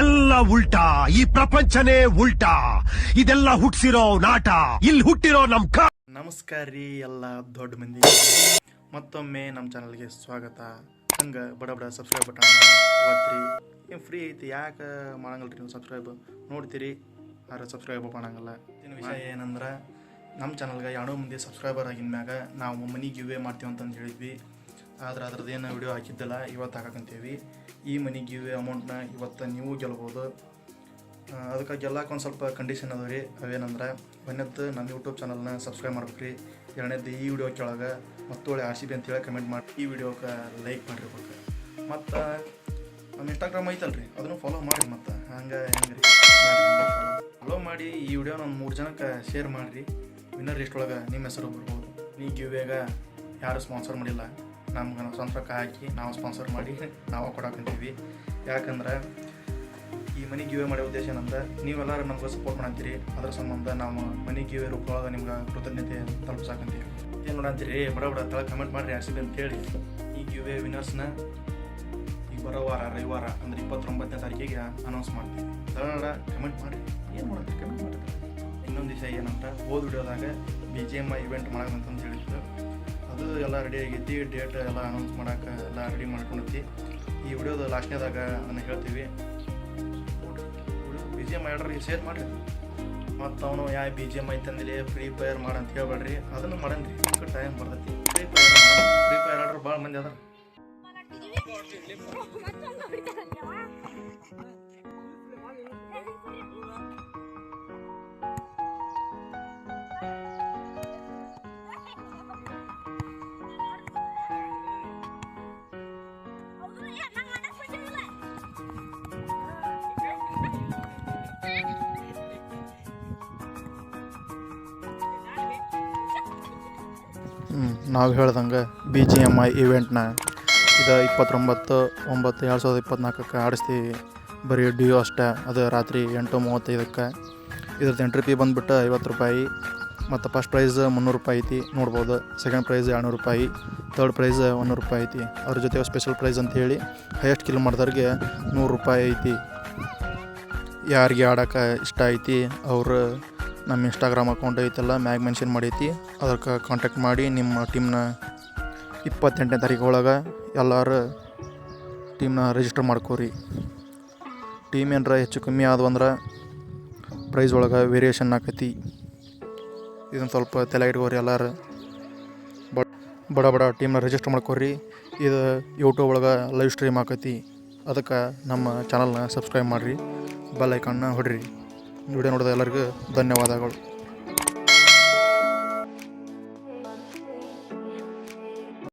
ಎಲ್ಲ ಉಲ್ಟಾ, ಈ ಪ್ರಪಂಚನೇ ಉಲ್ಟಾ. ಇದೆಲ್ಲ ಹುಟ್ಸಿರೋ ನಾಟ, ಇಲ್ಲಿ ಹುಟ್ಟಿರೋ ನಮ್ ಕ ನಮಸ್ಕಾರ ರೀ ಎಲ್ಲ ದೊಡ್ಡ ಮಂದಿ. ಮತ್ತೊಮ್ಮೆ ನಮ್ಮ ಚಾನಲ್ಗೆ ಸ್ವಾಗತ. ಹಂಗ ಬಡ ಬಡ ಸಬ್ಸ್ಕ್ರೈಬ್ ಬಟನ್ ಒತ್ತಿರಿ ಏನು ಫ್ರೀ ಐತಿ, ಯಾಕೆ ಮಾಡಂಗಿಲ್ಲ ರೀ ನೀವು ಸಬ್ಸ್ಕ್ರೈಬ್ ನೋಡ್ತೀರಿ ಆದ್ರೆ ಸಬ್ಸ್ಕ್ರೈಬ್ ಮಾಡಂಗಲ್ಲ. ಇನ್ನು ವಿಷಯ ಏನಂದ್ರೆ ನಮ್ಮ ಚಾನಲ್ಗೆ ಎರಡೂ ಮಂದಿ ಸಬ್ಸ್ಕ್ರೈಬರ್ ಆಗಿನ ಮ್ಯಾಗ ನಾವು ಮನಿ ಇವೆ ಮಾಡ್ತೀವಿ ಅಂತಂದು ಹೇಳಿದ್ವಿ. ಆದ್ರೆ ಅದ್ರದ್ದೇನು ವಿಡಿಯೋ ಹಾಕಿದ್ದಿಲ್ಲ, ಇವತ್ತು ಹಾಕಂತೀವಿ ಈ ಮನಿ ಗಿವ್ ಅಮೌಂಟ್ನ ಇವತ್ತು ನೀವು ಗೆಲ್ಬೋದು. ಅದಕ್ಕೆ ಗೆಲ್ಲಕ್ಕೆ ಒಂದು ಸ್ವಲ್ಪ ಕಂಡೀಷನ್ ಅದಾವ ರೀ. ಅವೇನಂದ್ರೆ ಒಂದನೇದ್ದು ನನ್ನ ಯೂಟ್ಯೂಬ್ ಚಾನಲ್ನ ಸಬ್ಸ್ಕ್ರೈಬ್ ಮಾಡ್ಬೇಕು ರೀ ಎರಡನೇದ್ದು ಈ ವಿಡಿಯೋ ಕೆಳಗೆ ಮತ್ತೊಳ್ಳೆ ಆರ್ ಸಿ ಬಿ ಅಂತೇಳಿ ಕಮೆಂಟ್ ಮಾಡಿ. ಈ ವಿಡಿಯೋಕ್ಕೆ ಲೈಕ್ ಮಾಡಿರ್ಬೇಕು ಮತ್ತು, ನಮ್ಮ ಇನ್ಸ್ಟಾಗ್ರಾಮ್ ಐತಲ್ಲ ರೀ ಅದನ್ನು ಫಾಲೋ ಮಾಡಿರಿ ಮತ್ತು. ಹಂಗೆ ಹೆಂಗೆ ರೀ ಫಾಲೋ ಮಾಡಿ, ಈ ವಿಡಿಯೋನ ನಾನು ಮೂರು ಜನಕ್ಕೆ ಶೇರ್ ಮಾಡಿರಿ. ವಿನ್ನರ್ ಲಿಸ್ಟ್ ಒಳಗೆ ನಿಮ್ಮ ಹೆಸರು ಬರ್ಬೋದು. ಈ ಗಿವ್ಯಾಗ ಯಾರು ಸ್ಪಾನ್ಸರ್ ಮಾಡಿಲ್ಲ. ನಮ್ಗೆ ನಾವು ಸ್ವಂತ ರೊಕ್ಕ ಹಾಕಿ ನಾವು ಸ್ಪಾನ್ಸರ್ ಮಾಡಿ ನಾವು ಕೊಡಾಕಂತೀವಿ ಯಾಕಂದ್ರೆ ಈ ಮನಿ ಗಿವೆ ಮಾಡೋ ಉದ್ದೇಶ ಏನಂದ್ರೆ ನೀವೆಲ್ಲರೂ ನಮ್ಗೆ ಸಪೋರ್ಟ್ ಮಾಡಂತೀರಿ. ಅದ್ರ ಸಂಬಂಧ ನಾವು ಮನಿ ಗಿವೆ ರೂಪದೊಳಗೆ ನಿಮ್ಗೆ ಕೃತಜ್ಞತೆ ತಲುಪಿಸಾಕಂತೀವಿ. ಏನು ನೋಡಂತೀರಿ ಬಡ ಬಡ ತಳ ಕಮೆಂಟ್ ಮಾಡಿರಿ ಆರ್ ಸಿ ಬಿ ಅಂತೇಳಿ. ಈ ಗಿವೆ ವಿನರ್ಸ್ನ ಈಗ ಬರೋ ವಾರ ರವಿವಾರ ಅಂದ್ರೆ ಇಪ್ಪತ್ತೊಂಬತ್ತನೇ ತಾರೀಕಿಗೆ ಅನೌನ್ಸ್ ಮಾಡ್ತೀವಿ. ತಡ ಕಮೆಂಟ್ ಮಾಡಿ ಏನು ಮಾಡ್ತೀವಿ ಕಮೆಂಟ್ ಮಾಡಿ ಇನ್ನೊಂದು ದಿವಸ ಏನಂತ ಹೋದ ವಿಡಿಯೋದಾಗ B G M I event ಮಾಡೋದಂತಂದು ಹೇಳಿ ಎಲ್ಲ ರೆಡಿ ಆಗೈತಿ ಡೇಟ್ ಎಲ್ಲ ಅನೌನ್ಸ್ ಮಾಡೋಕೆ ಎಲ್ಲ ರೆಡಿ ಮಾಡ್ಕೊಂಡೈತಿ. ಈ ವಿಡಿಯೋದ ಲಾಸ್ಟ್ನೇದಾಗ ಅದನ್ನು ಹೇಳ್ತೀವಿ. ಬಿ ಜಿ ಎಂ ಮಾಡ್ರಿ ಶೇರ್ ಮಾಡಿರಿ. ಮತ್ತು ಅವನು ಯಾವ ಬಿ ಜಿ ಎಂ ಐತಂದಿಲ್ಲ ಫ್ರೀ ಫೈರ್ ಮಾಡಂತ ಹೇಳ್ಬೇಡ್ರಿ. ಅದನ್ನು ಮಾಡಂದ್ರಿ. ಅದಕ್ಕೆ ಟೈಮ್ ಬರ್ತೈತಿ. ಫ್ರೀ ಫೈರ್ ಫ್ರೀ ಫೈರ್ ಆಡ್ರು ಭಾಳ ಮಂದಿ ಅದಾರ. ನಾವು ಹೇಳ್ದಂಗೆ ಬಿ ಜಿ ಎಂ ಐ ಇವೆಂಟ್ನ ಇದು ಇಪ್ಪತ್ತೊಂಬತ್ತು, ಒಂಬತ್ತು, ಎರಡು ಸಾವಿರದ ಇಪ್ಪತ್ನಾಲ್ಕಕ್ಕೆ ಆಡಿಸ್ತೀವಿ. ಬರೀ ಡ್ಯೂ ಅಷ್ಟೇ, ಅದು ರಾತ್ರಿ ಎಂಟು ಮೂವತ್ತೈದಕ್ಕೆ. ಇದ್ರದ್ದು ಎಂಟ್ರಿ ಪಿ ಬಂದುಬಿಟ್ಟು ಐವತ್ತು ರೂಪಾಯಿ. ಮತ್ತು ಫಸ್ಟ್ ಪ್ರೈಸ್ ಮುನ್ನೂರು ರೂಪಾಯಿ ಐತಿ, ನೋಡ್ಬೋದು. ಸೆಕೆಂಡ್ ಪ್ರೈಸ್ ಎರಡುನೂರು ರೂಪಾಯಿ ತರ್ಡ್ ಪ್ರೈಸ್ ಒಂದೂರು ರೂಪಾಯಿ ಐತಿ. ಅವ್ರ ಜೊತೆ ಸ್ಪೆಷಲ್ ಪ್ರೈಸ್ ಅಂತ ಹೇಳಿ ಹೈಯೆಸ್ಟ್ ಕಿಲ್ ಮಾಡಿದವ್ರಿಗೆ ನೂರು ರೂಪಾಯಿ ಐತಿ. ಯಾರಿಗೆ ಆಡೋಕೆ ಇಷ್ಟ ಐತಿ, ಅವರು ನಮ್ಮ ಇನ್ಸ್ಟಾಗ್ರಾಮ್ ಅಕೌಂಟ್ ಐತಲ್ಲ, ಮ್ಯಾಗ್ ಮೆನ್ಷನ್ ಮಾಡೈತಿ. ಅದಕ್ಕೆ ಕಾಂಟ್ಯಾಕ್ಟ್ ಮಾಡಿ ನಿಮ್ಮ ಟೀಮ್ನ ಇಪ್ಪತ್ತೆಂಟನೇ ತಾರೀಕು ಒಳಗೆ ಎಲ್ಲರೂ ಟೀಮ್ನ ರಿಜಿಸ್ಟರ್ ಮಾಡ್ಕೋರಿ. ಟೀಮ್ ಏನರ ಹೆಚ್ಚು ಕಮ್ಮಿ ಆದವು ಅಂದ್ರೆ ಪ್ರೈಸ್ ಒಳಗೆ ವೇರಿಯೇಷನ್ ಆಕೈತಿ. ಇದನ್ನು ಸ್ವಲ್ಪ ತಲೆ ಇಟ್ಕೋರಿ ಎಲ್ಲರೂ. ಬಟ್ ಬಡ ಬಡ ಟೀಮ್ನ ರಿಜಿಸ್ಟರ್ ಮಾಡ್ಕೋರಿ. ಇದು ಯೂಟ್ಯೂಬ್ ಒಳಗೆ ಲೈವ್ ಸ್ಟ್ರೀಮ್ ಆಕೈತಿ. ಅದಕ್ಕೆ ನಮ್ಮ ಚಾನಲ್ನ ಸಬ್ಸ್ಕ್ರೈಬ್ ಮಾಡಿರಿ. ಬೆಲ್ ಐಕಾನ್ನ ಹೊಡ್ರಿ. ವಿಡಿಯೋ ನೋಡಿದ ಎಲ್ಲರಿಗೂ ಧನ್ಯವಾದಗಳು.